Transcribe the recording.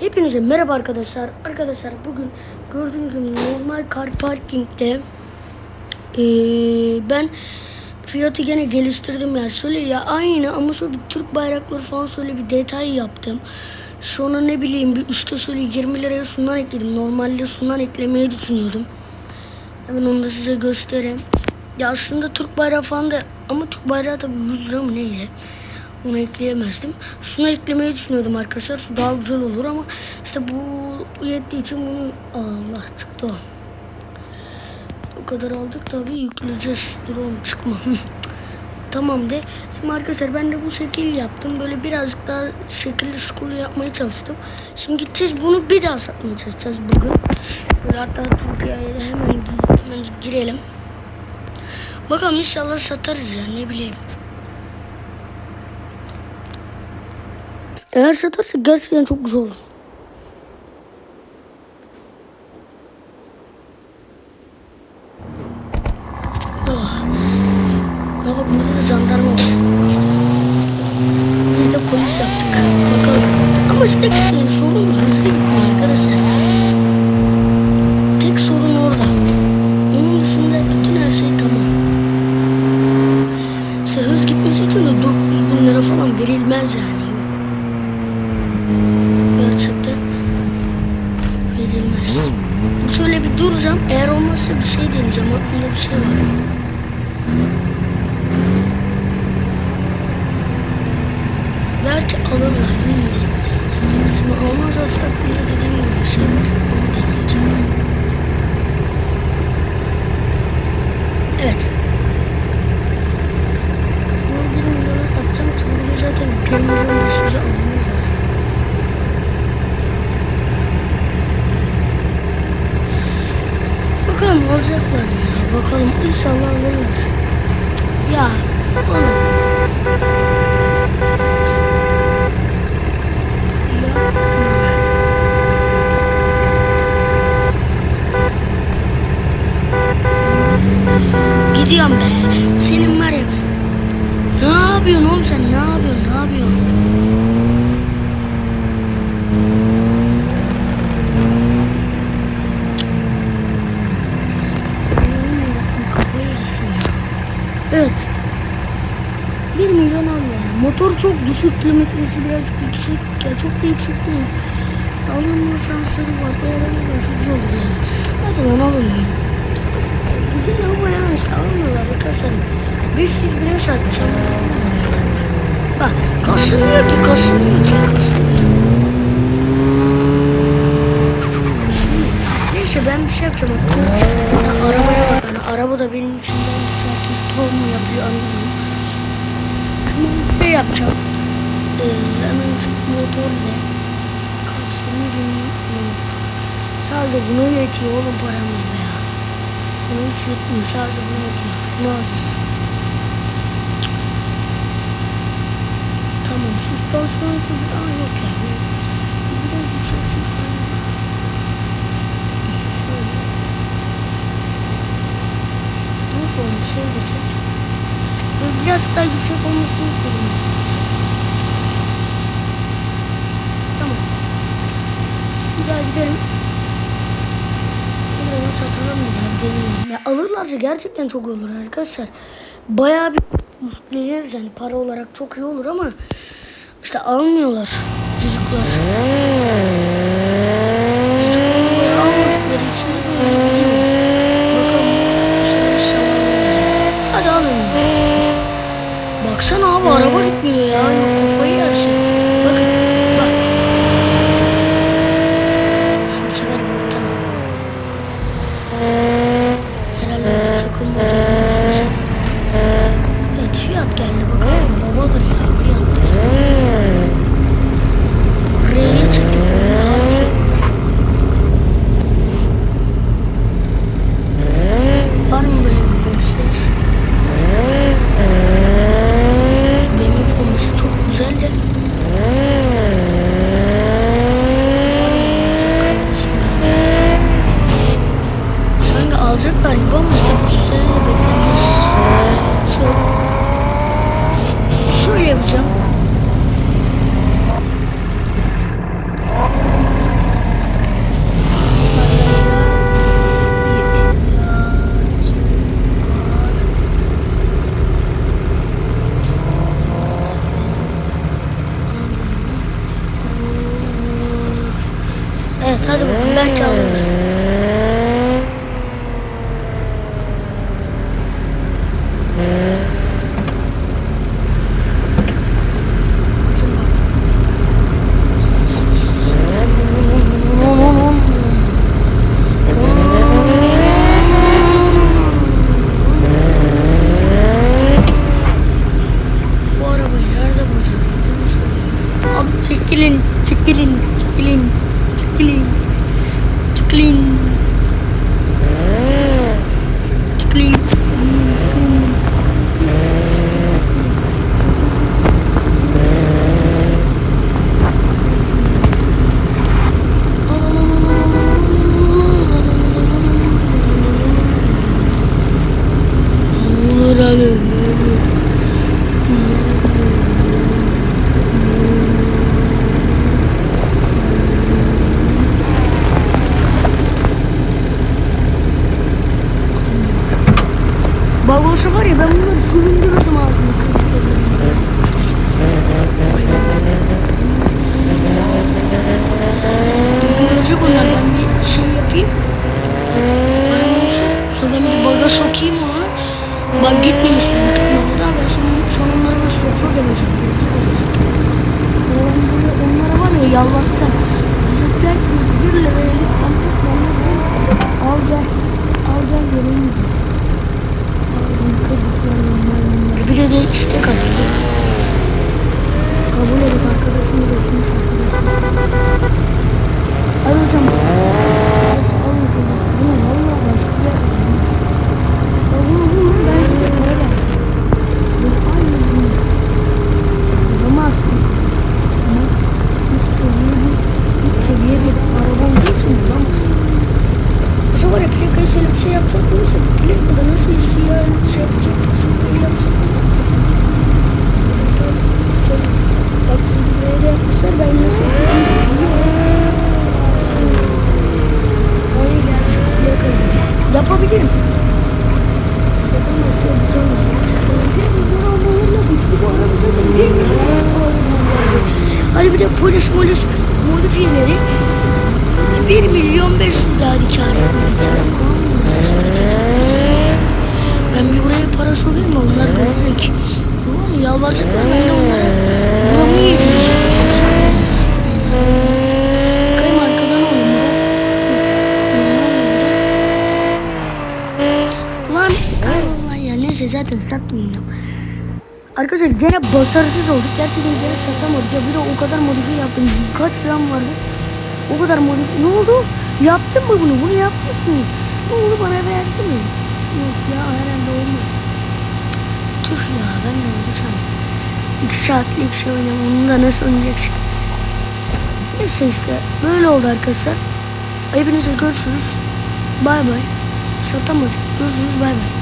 Hepinize merhaba arkadaşlar. Arkadaşlar bugün gördüğünüz gibi normal car parkingde eee, ben fiyatı gene geliştirdim yani şöyle ya aynı ama şöyle bir Türk bayrakları falan şöyle bir detay yaptım. Sonra ne bileyim bir üstte şöyle 20 liraya şundan ekledim. Normalde şundan eklemeyi düşünüyordum. Hemen onu da size göstereyim. Ya aslında Türk bayrağı falan da ama Türk bayrağı tabii 100 lira mı neydi? Onu ekleyemezdim. Şunu eklemeyi düşünüyordum arkadaşlar. Şu daha güzel olur ama işte bu yettiği için bunu Allah çıktı o. O kadar aldık tabii yükleyeceğiz. Dur çıkma. tamam de. Şimdi arkadaşlar ben de bu şekil yaptım. Böyle birazcık daha şekilli skulu yapmaya çalıştım. Şimdi gideceğiz bunu bir daha satmaya çalışacağız bugün. Böyle hatta Türkiye'ye hemen, hemen girelim. Bakalım inşallah satarız ya ne bileyim. Eğer satarsa gerçekten çok güzel olur. Ya bak burada da jandarma var. Biz de polis yaptık. Bakalım. Ama işte işte sorun hızlı gitmiyor arkadaşlar. Tek sorun orada. Onun dışında bütün her şey tamam. İşte hız gitmesi için de 400 bin lira falan verilmez yani. Şöyle bir duracağım. Eğer olmazsa bir şey deneyeceğim. Aklımda bir şey var. Belki alırlar bilmiyorum. Şimdi olmaz olsa aklımda dediğim gibi bir şey var. Onu deneyeceğim. Evet. Bunu bir milyona satacağım. Çünkü zaten bir milyon beş yüze almıyoruz. Bakalım alacaklar ya. Bakalım inşallah alırlar. Ya oğlum. Gidiyorum be. Senin var ya. Ne yapıyorsun oğlum sen? Ne yapıyorsun? Ne yapıyorsun? Kafayı yersin ya. Evet. 1 milyon al yani. Motor çok düşük kilometresi biraz yüksek. Ya çok da yüksek değil. Alınma şansları var. Alırlarsa güzel olur yani. Hadi lan alın ya. Ya Güzel ama ya işte almıyorlar arkadaşlar. 500 bine satacağım. Bak kasılmıyor ki kasılmıyor ki kasılmıyor. Kasılmıyor. Neyse ben bir şey yapacağım. Ya Arabaya bak. Yani araba da benim içimden geçiyor. Herkes troll mu yapıyor anlamıyorum. Yapacağım. Ee, hemen motor ile kaçını bilmiyorum. Sadece buna yetiyor oğlum paramız be ya. Buna hiç yetmiyor. Sadece buna yetiyor. Şunu alacağız. Tamam süspansiyonu şöyle. Aa yok ya. Bir- Biraz yükselteyim falan. Şöyle. Nasıl olmuş şey desek. Birazcık daha yüksek olmasını istedim açıkçası. Tamam. Bir daha gidelim. Buradan satalım bir daha deneyelim. Ya alırlarsa gerçekten çok iyi olur arkadaşlar. Bayağı bir mutluyoruz yani para olarak çok iyi olur ama işte almıyorlar. Çocuklar almadıkları için de böyle gidiyor. Bakalım bu sefer inşallah alırlar. Hadi alın. Baksana abi araba gitmiyor ya. Yok kafayı yersin. Bakın bak. Bu sefer bu tamam. Herhalde orada takılma belki alırlar. Açın bak. Bu arabayı clean. Şöyle bir şey yapsak neyse plakada nasıl siyah şey yapacak nasıl böyle yapsak. Bu da tam olur. Bak çünkü buraya da yapmışlar ben nasıl yapıyorum biliyorum. Aynı gerçek gibi. Yapabilirim. Zaten nasıl yapacağım ben gerçekten. Bir milyon almaları lazım çünkü bu araba zaten bir milyon almaları Hadi bir de polis polis modifiyeleri 1 milyon 500 daha kar. Ben bir buraya para sokayım mı? Onlar görecek. Var ya yalvaracaklar ben de onlara buramı yedireceğim. Bakayım arkadan oğlum Lan Allah ya neyse zaten satmayacağım. Arkadaşlar gene başarısız olduk. Gerçekten gene satamadık. Ya bir de o kadar modifiye yaptım. Kaç liram vardı? O kadar modifiye. Ne oldu? Yaptın mı bunu? Bunu yapmış mıyım? Ne oldu bana verdi mi? Yok ya herhalde olmadı. Tüh ya ben ne oldu sandım. İki saatlik şey oynayayım. Onu da nasıl oynayacaksın? Neyse işte böyle oldu arkadaşlar. Hepinize görüşürüz. Bay bay. Satamadık. Görüşürüz bay bay.